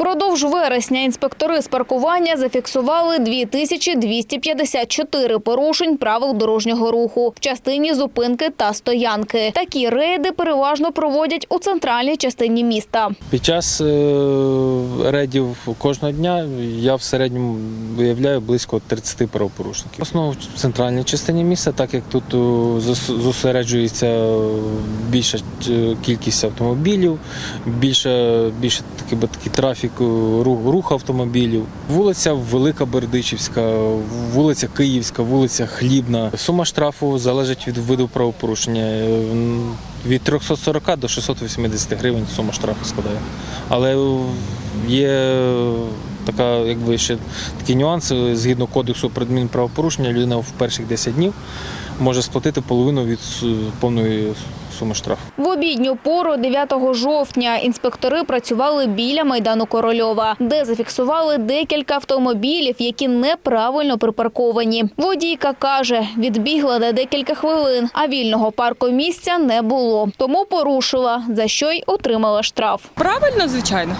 Впродовж вересня інспектори з паркування зафіксували 2254 порушень правил дорожнього руху в частині зупинки та стоянки. Такі рейди переважно проводять у центральній частині міста. Під час е, рейдів кожного дня я в середньому виявляю близько 30 правопорушників. В основному в центральній частині міста, так як тут е, зосереджується більша е, кількість автомобілів, більше, більше такий, такий трафік, е, рух, автомобілів. Вулиця Велика Бердичівська, вулиця Київська, вулиця Хлібна. Сума штрафу залежить від виду правопорушення. Е, Від 340 до 680 гривень сума штрафу складає. Але є така, якби ще такі нюанси. Згідно кодексу про адмінправопорушення, людина в перших 10 днів може сплатити половину від повної суми штрафу. В обідню пору 9 жовтня інспектори працювали біля майдану Корольова, де зафіксували декілька автомобілів, які неправильно припарковані. Водійка каже, відбігла на декілька хвилин, а вільного паркомісця не було. Тому порушила, за що й отримала штраф. Правильно, звичайно.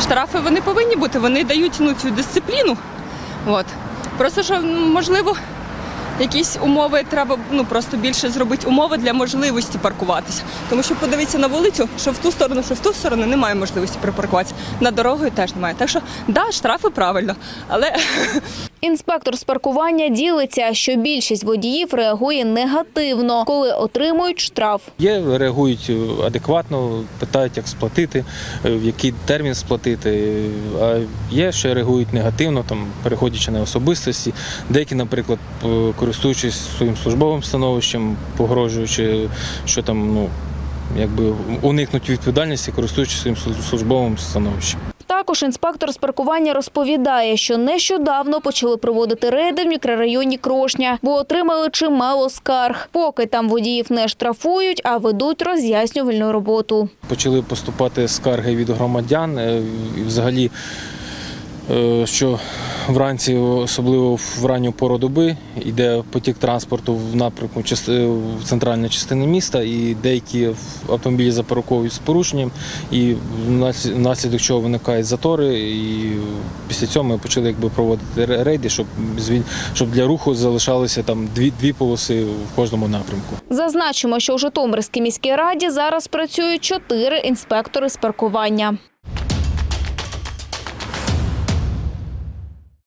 Штрафи вони повинні бути, вони дають ну, цю дисципліну. От. Просто що, можливо, якісь умови треба ну, просто більше зробити умови для можливості паркуватися. Тому що подивіться на вулицю, що в ту сторону, що в ту сторону немає можливості припаркуватися. На дорогою теж немає. Так що, да, штрафи правильно, але Інспектор з паркування ділиться, що більшість водіїв реагує негативно, коли отримують штраф. Є, реагують е, адекватно, питають, як сплатити, е, в який термін сплатити. А є, що реагують негативно, там, переходячи на особистості. Деякі, наприклад, п- користуючись своїм службовим становищем, погрожуючи, що там, ну, якби уникнуть відповідальності, користуючись своїм службовим становищем. Також інспектор з паркування розповідає, що нещодавно почали проводити рейди в мікрорайоні Крошня, бо отримали чимало скарг. Поки там водіїв не штрафують, а ведуть роз'яснювальну роботу. Почали поступати скарги від громадян. е, взагалі, е, що вранці, особливо в ранню пору доби, йде потік транспорту в напрямку в центральну частину міста, і деякі автомобілі запарковують з порушенням, і внас- внаслідок чого виникають затори. І після цього ми почали якби проводити рейди, щоб щоб для руху залишалося там дві, дві полоси в кожному напрямку. Зазначимо, що у Житомирській міській раді зараз працюють чотири інспектори з паркування.